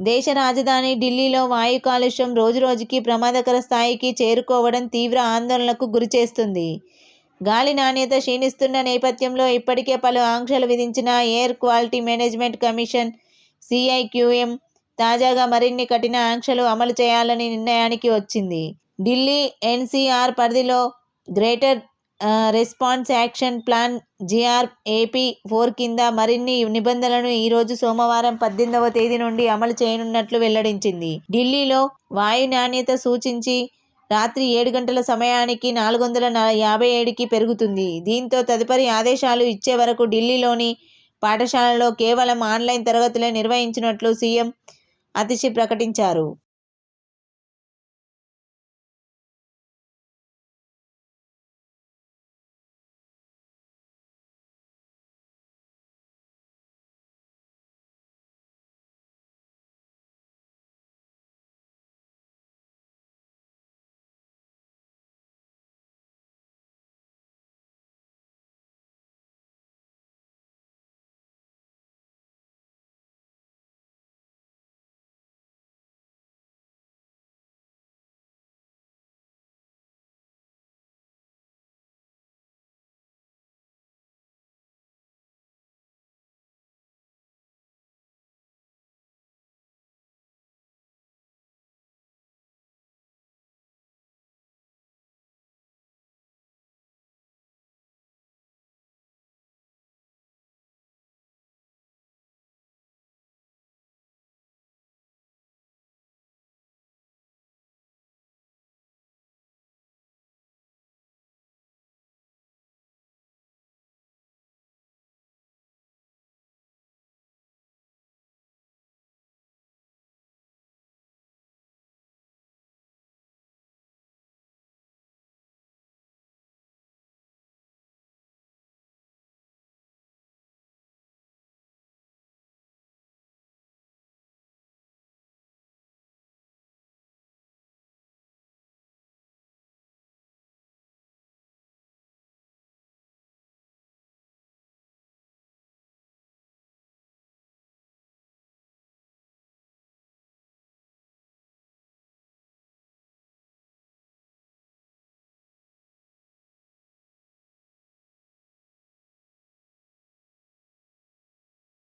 దేశ రాజధాని ఢిల్లీలో వాయు కాలుష్యం రోజురోజుకి ప్రమాదకర స్థాయికి చేరుకోవడం తీవ్ర ఆందోళనకు గురిచేస్తుంది. గాలి నాణ్యత క్షీణిస్తున్న నేపథ్యంలో ఇప్పటికే పలు ఆంక్షలు విధించిన air quality management commission CAQM తాజాగా మరిన్ని కఠిన ఆంక్షలు అమలు చేయాలని నిర్ణయానికి వచ్చింది. ఢిల్లీ ఎన్సీఆర్ పరిధిలో greater response action plan GRAP four కింద మరిన్ని నిబంధనలను ఈరోజు సోమవారం పద్దెనిమిదవ తేదీ నుండి అమలు చేయనున్నట్లు వెల్లడించింది. ఢిల్లీలో వాయు నాణ్యత సూచించి రాత్రి ఏడు గంటల సమయానికి నాలుగు వందల యాభై ఏడుకి పెరుగుతుంది. దీంతో తదుపరి ఆదేశాలు ఇచ్చే వరకు ఢిల్లీలోని పాఠశాలలో కేవలం ఆన్లైన్ తరగతులే నిర్వహించినట్లు సీఎం అతిషి ప్రకటించారు.